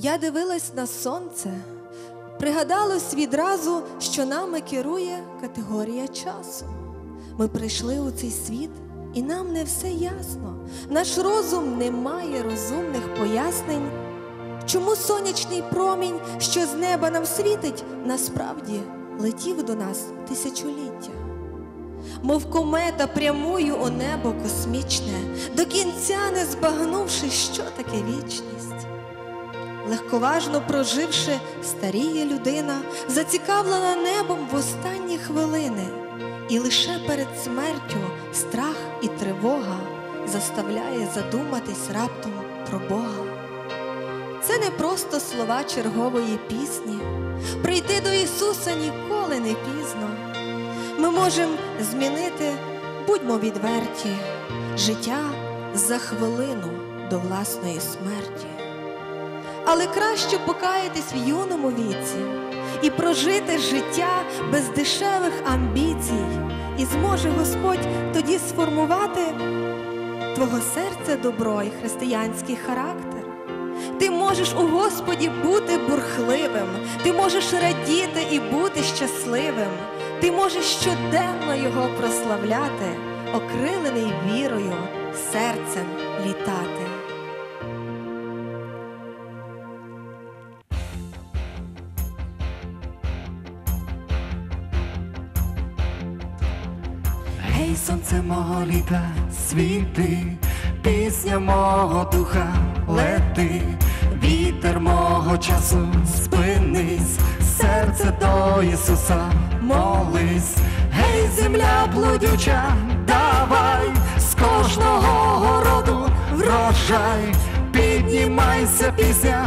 Я дивилась на сонце, пригадалось відразу, що нами керує категорія часу. Ми прийшли у цей світ, і нам не все ясно. Наш розум не має розумних пояснень, чому сонячний промінь, що з неба нам світить, насправді летів до нас тисячоліття. Мов комета прямую у небо космічне, до кінця не збагнувши, що таке вічність. Легковажно проживши, старіє людина, зацікавлена небом в останні хвилини, і лише перед смертю страх і тривога заставляє задуматись раптом про Бога. Це не просто слова чергової пісні. Прийти до Ісуса ніколи не пізно. Ми можемо змінити, будьмо відверті, життя за хвилину до власної смерті. Але краще покаятись в юному віці і прожити життя без дешевих амбіцій, і зможе Господь тоді сформувати твого серця добро і християнський характер. Ти можеш у Господі бути бурхливим, ти можеш радіти і бути щасливим, ти можеш щоденно Його прославляти, окрилений Гей, сонце мого літа, світи, пісня мого духа лети, вітер мого часу, спинись, серце до Ісуса, молись, гей, земля блудюча, давай з кожного городу врожай, піднімайся, пісня,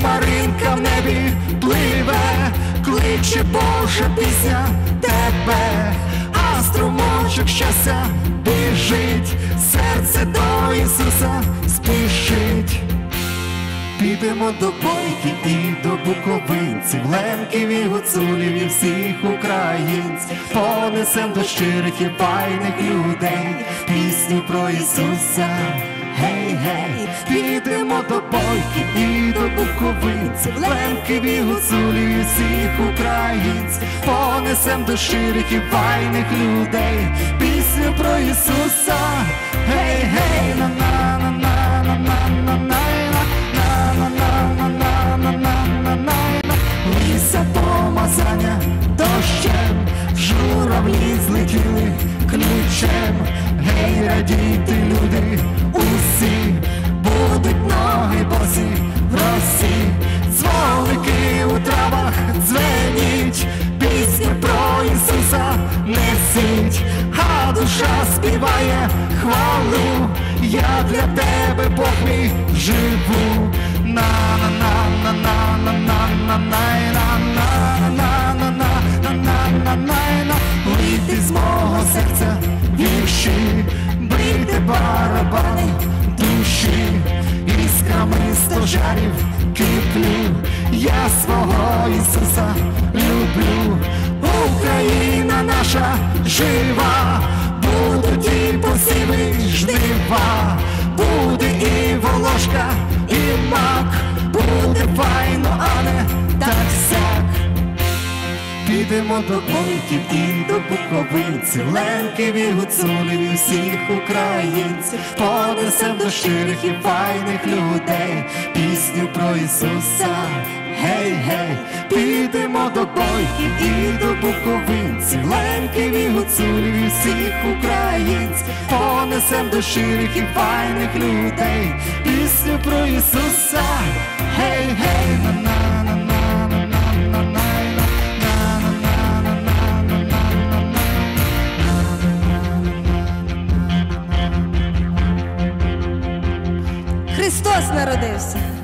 хмаринка в небі пливе, кличе Божа пісня тебе, а струмочок щастя біжить, серце до Ісуса спішить. Підемо до бойки і до буковинців, лемків і гуцулів і всіх українців, понесем до щирих і файних людей, пісню про Ісуса. Гей, гей, підемо половинців, лемки бігуцулі всіх українців, понесем до ширих і файних людей. Несіть, а душа співає хвалу, я для тебе Бог мій живу. На на на на на на на на на на на на на на на на на на Вийти з мого серця вірші, бийте барабани душі, іскрами стожарів киплю, я свого Ісуса люблю, Україна наша жива, будуть і посіви жнива, буде і волошка, і мак, буде файно, а не так сяк. Підемо до бойків і до буковинців, ленків і гуцулів і всіх українців, понесем до щирих і файних людей, пісню про Ісуса. Гей, гей, підемо до бойків і до буковинців, ленків і гуцулів всіх українців, понесем до щирих і файних людей, пісню про Ісуса. Гей, гей, на на на на Христос народився.